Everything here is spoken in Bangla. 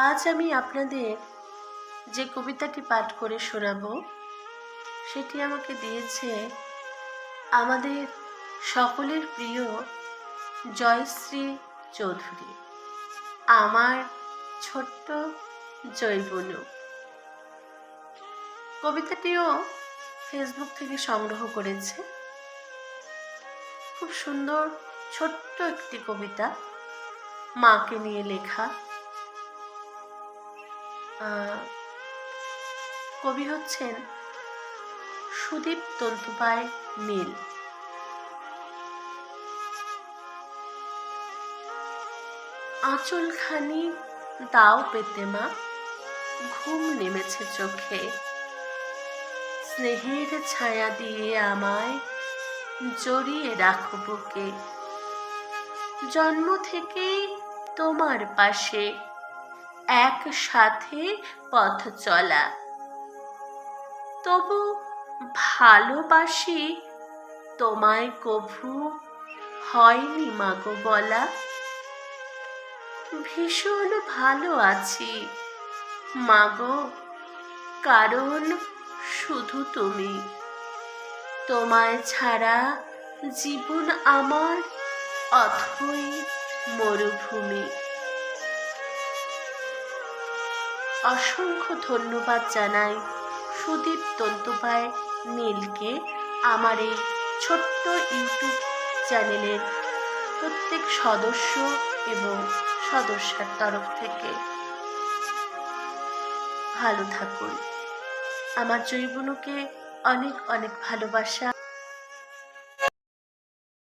আজ আমি আপনাদের যে কবিতাটি পাঠ করে শোনাবো, সেটি আমাকে দিয়েছে আমাদের সকলের প্রিয় জয়শ্রী চৌধুরী, আমার ছোট্ট জৈবনু কবিতাটিও ফেসবুক থেকে সংগ্রহ করেছে। খুব সুন্দর, ছোট্ট একটি কবিতা, মাকে নিয়ে লেখা। কবি হচ্ছেন সুদীপ তন্তুপায় নীল। আঁচলখানি দাও পেতে মা, ঘুম নেমেছে চোখে। স্নেহের ছায়া দিয়ে আমায় জড়িয়ে রাখো বুকে। জন্ম থেকেই তোমার পাশে। একসাথে পথ চলা। তবু ভালোবাসি তোমায় কভু হয়নি মাগো বলা। ভীষণ ভালো আছি মাগো, কারণ শুধু তুমি। তোমায় ছাড়া জীবন আমার অথই মরুভূমি। অসংখ্য ধন্যবাদ জানাই সুদীপ তন্তুপায় নীলকে আমার এই ছোট্ট ইউটিউব চ্যানেলের প্রত্যেক সদস্য এবং সদস্যার তরফ থেকে। ভালো থাকুন। আমার জৈবনুকে অনেক অনেক ভালোবাসা।